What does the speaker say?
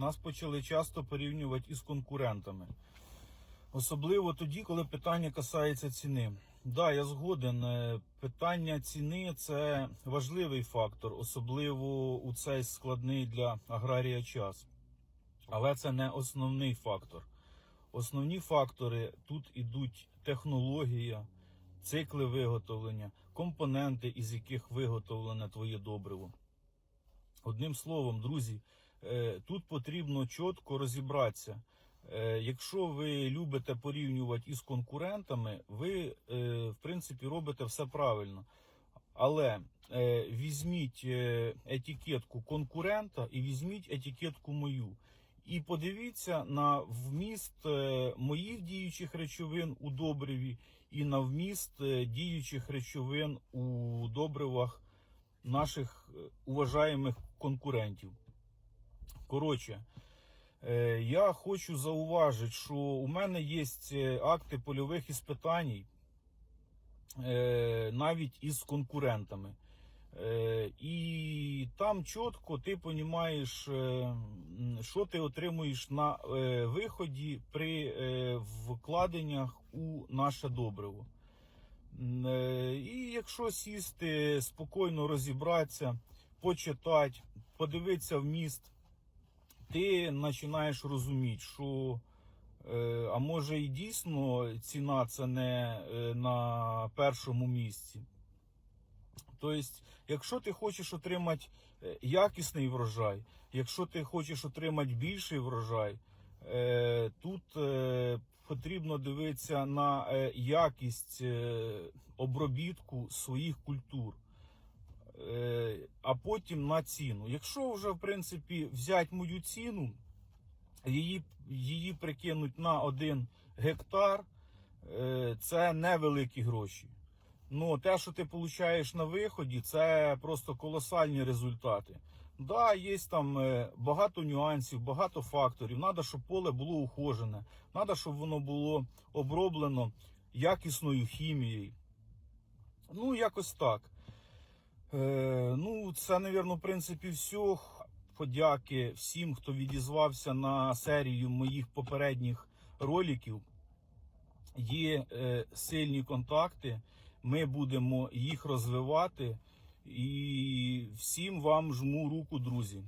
нас почали часто порівнювати із конкурентами. Особливо тоді, коли питання касається ціни. Да, я згоден. е, Питання ціни це важливий фактор, особливо у цей складний для аграрія час. Але це не основний фактор. Основні фактори тут ідуть технологія, цикли виготовлення, компоненти, із яких виготовлене твоє добриво. Одним словом, друзі, тут потрібно чітко розібратися. Е, Якщо ви любите порівнювати із конкурентами, ви, е, в принципі, робите все правильно. Але е, візьміть е, етикетку конкурента і візьміть етикетку мою. І подивіться на вміст е, моїх діючих речовин у добриві і на вміст е, діючих речовин у добривах наших е, уважаємих конкурентів. Коротше, е, я хочу зауважити, що у мене є е, акти польових іспитань е, навіть із конкурентами. І там чітко ти розумієш, що ти отримуєш на виході при вкладеннях у наше добриво. І якщо сісти, спокійно розібратися, почитати, подивитися в міст, ти починаєш розуміти, що е, а може і дійсно ціна це не е, на першому місці. Тобто, якщо ти хочеш отримати е, якісний врожай, якщо ти хочеш отримати більший врожай, тут потрібно дивитися на якість обробітку своїх культур, а потім на ціну. Якщо вже в принципі взяти мою ціну, її, її прикинуть на один гектар, е, це невеликі гроші. Ну, те, що ти получаєш на виході, це просто колосальні результати. Да, є там е, багато нюансів, багато факторів. Надо, щоб поле було ухожене, надо, щоб воно було оброблено якісною хімією. Ну, якось так. Е, ну, це, навірно, в принципі, все. Подяки всім, хто відізвався на серію моїх попередніх роликів. Є е, сильні контакти. Ми будемо їх розвивати. І всім вам жму руку, друзі.